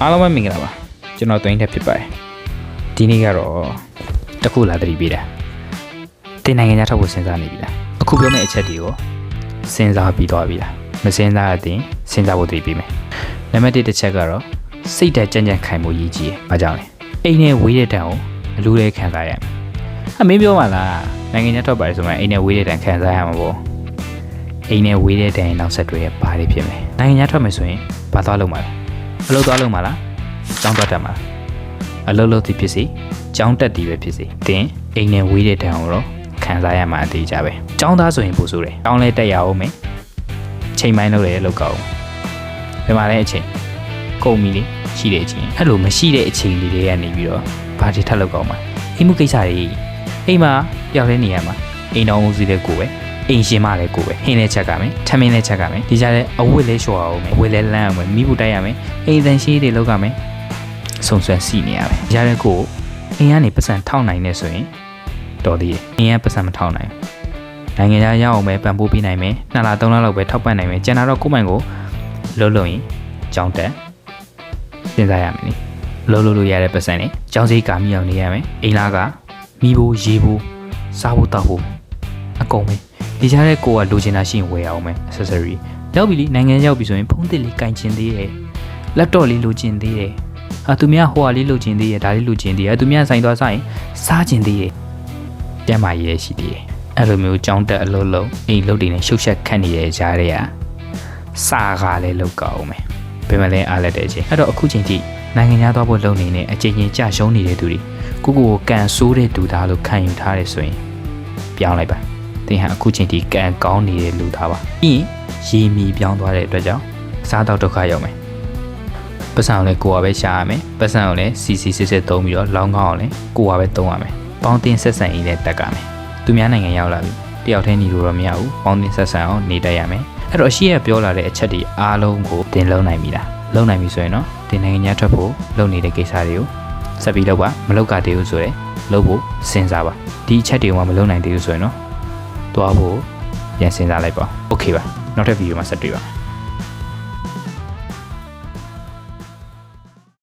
အားလုံးပဲမင်္ဂလာပါကျွန်တော်တွင်းတက်ဖြစ်ပါတယ်ဒီနေ့ကတော့တစ်ခုလာသတိပေးတာတင်နိုင်ငံသားထောက်ဖို့စဉ်းစားနေပြီလားအခုပြောမယ့်အချက်တွေကိုစဉ်းစားပြီးသွားပြီလားမစဉ်းစားရတဲ့စဉ်းစားဖို့သတိပေးမယ်နံပါတ်1တစ်ချက်ကတော့စိတ်ဓာတ်ကြံ့ကြံ့ခိုင်မှုရည်ကြီးတယ်ဘာကြောင့်လဲအိမ်နဲ့ဝေးတဲ့တန်ကိုအလူလေးခံစားရမယ်အမင်းပြောပါလားနိုင်ငံသားထောက်ပါတယ်ဆိုမှအိမ်နဲ့ဝေးတဲ့တန်ခံစားရမှာပေါ့အိမ်နဲ့ဝေးတဲ့တန်ရဲ့နောက်ဆက်တွဲရဘာတွေဖြစ်မလဲနိုင်ငံသားထွက်မယ်ဆိုရင်ဘာသွားလုပ်မှာလဲ အလုပ်သွားလုပ်မှာလားကျောင်းတက်တက်မှာလားအလုပ်လုပ်သည်ဖြစ်စေကျောင်းတက်သည်ပဲဖြစ်စေတင်အိမ်နဲ့ဝေးတဲ့တန်ကိုတော့ခံစားရမှာအသေးကြပဲကျောင်းသားဆိုရင်ပို့ဆိုတယ်ကျောင်းလဲတက်ရအောင်မယ်ချိန်ပိုင်းလုပ်တယ်လောက်ကောင်းဒီမှာလည်းအချိန်ကုန်ပြီလေရှိတဲ့အချိန်အဲ့လိုမရှိတဲ့အချိန်လေးတွေကနေပြီးတော့ဘာတွေထပ်လောက်ကောင်းမှာအိမ်မှုကိစ္စတွေအိမ်မှာပြောင်းလဲနေရမှာအိမ်တော်မှုစီတဲ့ကိုပဲ အိမ်ရှင်မလည်းကိုပဲဟင်းလည်းချက်ကမယ်ထမင်းလည်းချက်ကမယ်ဒီကြတဲ့အဝတ်လည်းလျှော်အောင်မယ်အဝတ်လည်းလမ်းအောင်မယ်မိဖို့တိုက်ရမယ်အိမ်တန်ရှိတွေလောက်ကမယ်ဆုံဆွဲစီနေရမယ်ဒီကြတဲ့ကိုအိမ်ကနေပတ်စံထောက်နိုင်နေဆိုရင်တော်သေးတယ်အိမ်ကပတ်စံမထောက်နိုင်ဘူးနိုင်ငံခြားရောက်အောင်ပဲပံ့ပိုးပေးနိုင်မယ်နှစ်လသုံးလလောက်ပဲထောက်ပံ့နိုင်မယ်ကျန်တာတော့ကိုယ့်မိုင်ကိုလုံးလုံးရင်ကြောင်းတက်စဉ်းစားရမယ်နိလုံးလုံးလို့ရတဲ့ပတ်စံနဲ့ကြောင်းစိတ်ကာမိအောင်နေရမယ်အိမ်လာကမိဖို့ရေဖို့စားဖို့တောက်ဖို့အကုန်ပဲ ဒီကြားတဲ့ကိုကလိုချင်တာရှိရင်ဝယ်အောင်မယ် accessory ရောက်ပြီလေနိုင်ငံရောက်ပြီဆိုရင်ဖုန်းသစ်လေးကင်ချင်သေးတယ် laptop လေးလိုချင်သေးတယ်အာသူများဟိုဟာလေးလိုချင်သေးတယ်ဒါလေးလိုချင်သေးတယ်အာသူများဆိုင်သွားဆိုင်စားချင်သေးတယ်ကျမ်းမာရေးရရှိသေးတယ်အဲ့လိုမျိုးကြောင်းတက်အလုပ်လုပ်အိမ်လုပ်တွေနဲ့ရှုပ်ရှက်ခတ်နေတဲ့ကြားတွေကစာကားလေးလောက်ကောင်းမယ်ဘယ်မှာလဲအားလက်တဲ့အချိန်အဲ့တော့အခုချိန်ထိနိုင်ငံခြားသွားဖို့လုပ်နေတဲ့အချိန်ချင်းကြာရှုံးနေတဲ့သူတွေကိုကိုကိုကန်ဆိုးတဲ့သူသားလို့ခံယူထားတယ်ဆိုရင်ပြောင်းလိုက်ပါ သင်ဟာအခုချိန်ထိကံကောင်းနေတဲ့လူသားပါပြီးရင်ရေမီပြောင်းသွားတဲ့အတွက်ကြောင့်စားတော့ဒုက္ခရောက်မယ်ပတ်စံကိုလည်းကိုယ်ကပဲရှာရမယ်ပတ်စံကိုလည်းစီစီစစ်စစ်သုံးပြီးတော့လောင်းကောင်းအောင်လည်းကိုယ်ကပဲသုံးရမယ်ပေါင်းတင်ဆက်ဆံရေးနဲ့တက်ကမယ်သူများနိုင်ငံရောက်လာပြီတယောက်တည်းနေလို့တော့မရဘူးပေါင်းတင်ဆက်ဆံအောင်နေတတ်ရမယ်အဲ့တော့အရှိရပြောလာတဲ့အချက်တွေအားလုံးကိုတင်လုံးနိုင်ပြီလားလုံးနိုင်ပြီဆိုရင်တော့တင်နိုင်ငံညာထွက်ဖို့လုပ်နေတဲ့ကိစ္စတွေကိုဆက်ပြီးလုပ်ပါမလုပ်ကတည်းဘူးဆိုရယ်လုပ်ဖို့စဉ်းစားပါဒီအချက်တွေကမလုပ်နိုင်သေးဘူးဆိုရင်တော့ သွားဖို့ပြန်စဉ်းစားလိုက်ပါ။ Okay ပါ။နောက်ထပ်ဗီဒီယိုမှာဆက်တွေ့ပါ။